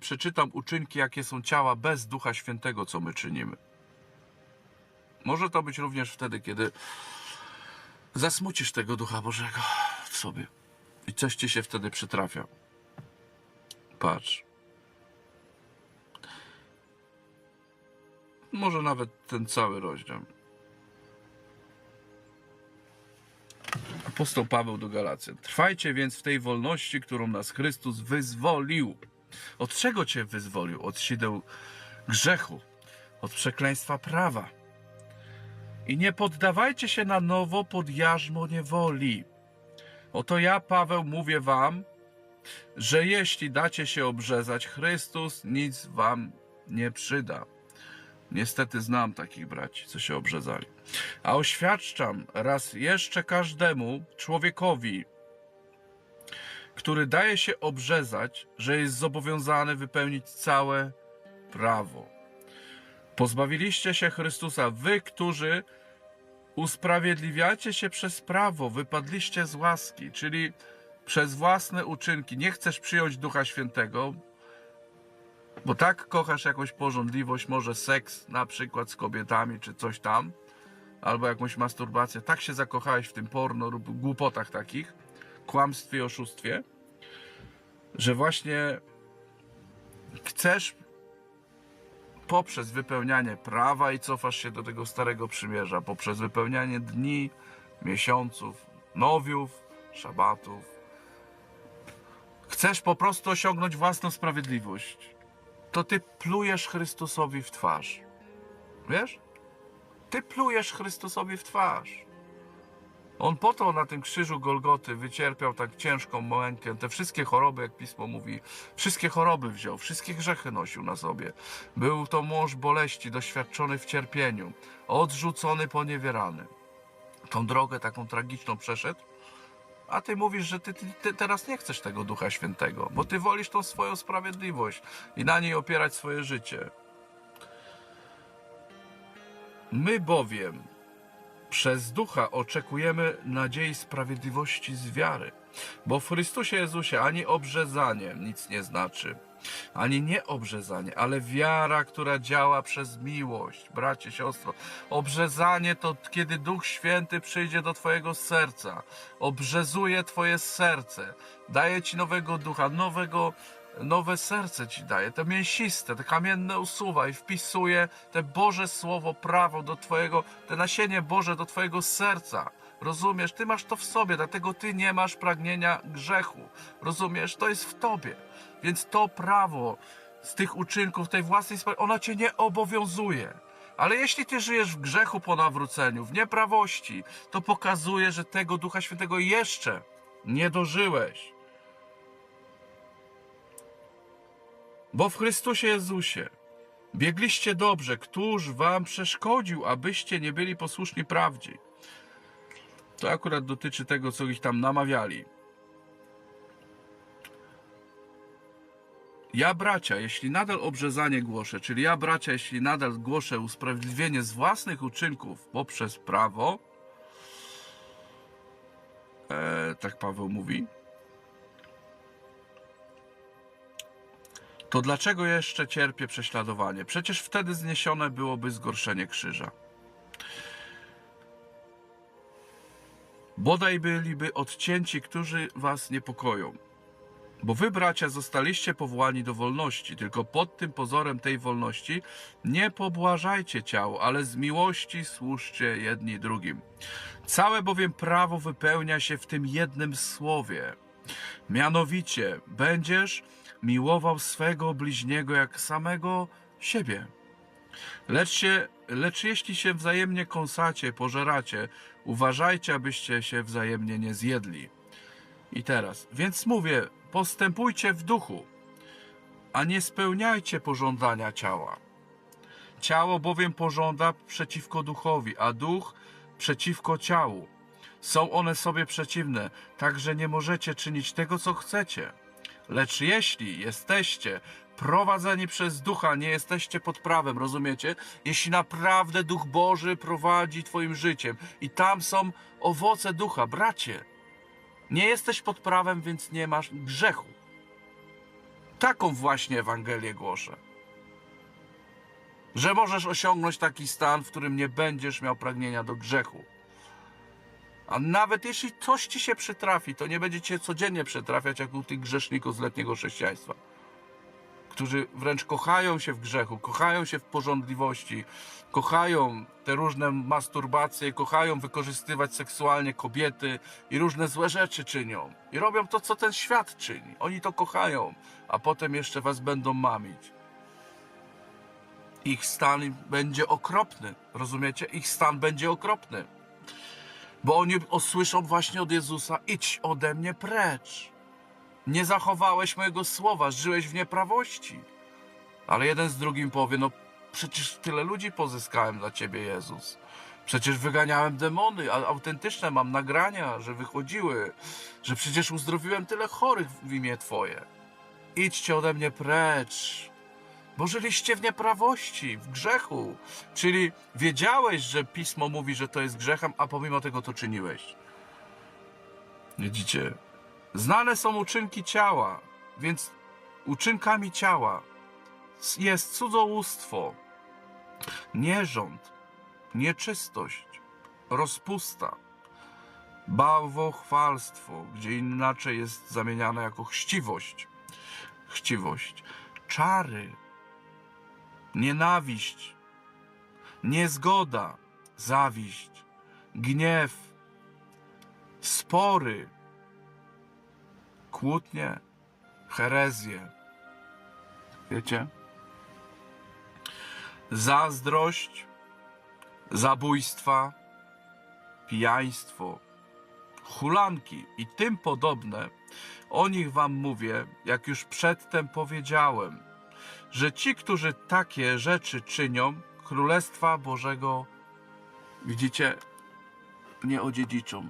Przeczytam uczynki, jakie są ciała bez Ducha Świętego, co my czynimy. Może to być również wtedy, kiedy zasmucisz tego Ducha Bożego w sobie i coś ci się wtedy przytrafia. Patrz. Może nawet ten cały rozdział. Apostoł Paweł do Galacjan. Trwajcie więc w tej wolności, którą nas Chrystus wyzwolił. Od czego cię wyzwolił? Od sideł grzechu, od przekleństwa prawa. I nie poddawajcie się na nowo pod jarzmo niewoli. Oto ja, Paweł, mówię wam, że jeśli dacie się obrzezać, Chrystus nic wam nie przyda. Niestety znam takich braci, co się obrzezali. A oświadczam raz jeszcze każdemu człowiekowi, który daje się obrzezać, że jest zobowiązany wypełnić całe prawo. Pozbawiliście się Chrystusa, wy, którzy usprawiedliwiacie się przez prawo, wypadliście z łaski, czyli przez własne uczynki. Nie chcesz przyjąć Ducha Świętego, bo tak kochasz jakąś porządliwość, może seks na przykład z kobietami, czy coś tam, albo jakąś masturbację. Tak się zakochałeś w tym porno lub głupotach takich, kłamstwie i oszustwie, że właśnie chcesz poprzez wypełnianie prawa i cofasz się do tego starego przymierza, poprzez wypełnianie dni, miesiąców, nowiów, szabatów. Chcesz po prostu osiągnąć własną sprawiedliwość. To ty plujesz Chrystusowi w twarz. Wiesz? Ty plujesz Chrystusowi w twarz. On po to na tym krzyżu Golgoty wycierpiał tak ciężką mękę, te wszystkie choroby, jak pismo mówi, wszystkie choroby wziął, wszystkie grzechy nosił na sobie. Był to mąż boleści, doświadczony w cierpieniu, odrzucony, poniewierany. Tą drogę taką tragiczną przeszedł, a ty mówisz, że ty, ty, ty teraz nie chcesz tego Ducha Świętego, bo ty wolisz tą swoją sprawiedliwość i na niej opierać swoje życie. My bowiem przez ducha oczekujemy nadziei sprawiedliwości z wiary. Bo w Chrystusie Jezusie ani obrzezanie nic nie znaczy, ani nieobrzezanie, ale wiara, która działa przez miłość. Bracie, siostro, obrzezanie to kiedy Duch Święty przyjdzie do Twojego serca, obrzezuje Twoje serce, daje Ci nowego ducha, nowego nowe serce ci daje, te mięsiste, te kamienne usuwa i wpisuje te Boże Słowo, prawo do Twojego, te nasienie Boże do Twojego serca. Rozumiesz? Ty masz to w sobie, dlatego Ty nie masz pragnienia grzechu. Rozumiesz? To jest w Tobie. Więc to prawo z tych uczynków, tej własnej sprawy, ona Cię nie obowiązuje. Ale jeśli Ty żyjesz w grzechu po nawróceniu, w nieprawości, to pokazuje, że tego Ducha Świętego jeszcze nie dożyłeś. Bo w Chrystusie Jezusie biegliście dobrze, któż wam przeszkodził, abyście nie byli posłuszni prawdzie. To akurat dotyczy tego, co ich tam namawiali. Ja, bracia, jeśli nadal obrzezanie głoszę, czyli ja, bracia, jeśli nadal głoszę usprawiedliwienie z własnych uczynków poprzez prawo, e, tak Paweł mówi, to dlaczego jeszcze cierpię prześladowanie? Przecież wtedy zniesione byłoby zgorszenie krzyża. Bodaj byliby odcięci, którzy was niepokoją. Bo wy, bracia, zostaliście powołani do wolności, tylko pod tym pozorem tej wolności nie pobłażajcie ciał, ale z miłości służcie jedni drugim. Całe bowiem prawo wypełnia się w tym jednym słowie. Mianowicie, będziesz miłował swego bliźniego jak samego siebie. Lecz, się, lecz jeśli się wzajemnie kąsacie, pożeracie, uważajcie, abyście się wzajemnie nie zjedli. I teraz, więc mówię, postępujcie w duchu, a nie spełniajcie pożądania ciała. Ciało bowiem pożąda przeciwko duchowi, a duch przeciwko ciału. Są one sobie przeciwne, tak że nie możecie czynić tego, co chcecie. Lecz jeśli jesteście prowadzeni przez ducha, nie jesteście pod prawem, rozumiecie? Jeśli naprawdę duch Boży prowadzi Twoim życiem i tam są owoce ducha, bracie, nie jesteś pod prawem, więc nie masz grzechu. Taką właśnie Ewangelię głoszę. Że możesz osiągnąć taki stan, w którym nie będziesz miał pragnienia do grzechu. A nawet jeśli coś ci się przytrafi, to nie będzie cię codziennie przytrafiać jak u tych grzeszników z letniego chrześcijaństwa którzy wręcz kochają się w grzechu, kochają się w porządliwości, kochają te różne masturbacje, kochają wykorzystywać seksualnie kobiety i różne złe rzeczy czynią. I robią to, co ten świat czyni. Oni to kochają, a potem jeszcze was będą mamić. Ich stan będzie okropny, rozumiecie? Ich stan będzie okropny. Bo oni usłyszą właśnie od Jezusa: idź ode mnie precz. Nie zachowałeś mojego słowa, żyłeś w nieprawości. Ale jeden z drugim powie: No przecież tyle ludzi pozyskałem dla ciebie, Jezus. Przecież wyganiałem demony, a autentyczne mam nagrania, że wychodziły, że przecież uzdrowiłem tyle chorych w imię Twoje. Idźcie ode mnie precz, bo żyliście w nieprawości, w grzechu. Czyli wiedziałeś, że pismo mówi, że to jest grzechem, a pomimo tego to czyniłeś. Widzicie? Znane są uczynki ciała, więc uczynkami ciała jest cudzołóstwo, nierząd, nieczystość, rozpusta, bałwochwalstwo, gdzie inaczej jest zamieniane jako chciwość, chciwość, czary, nienawiść, niezgoda, zawiść, gniew, spory, kłótnie, herezje. Wiecie? Zazdrość, zabójstwa, pijaństwo, hulanki i tym podobne. O nich wam mówię, jak już przedtem powiedziałem, że ci, którzy takie rzeczy czynią, Królestwa Bożego, widzicie, nie odziedziczą.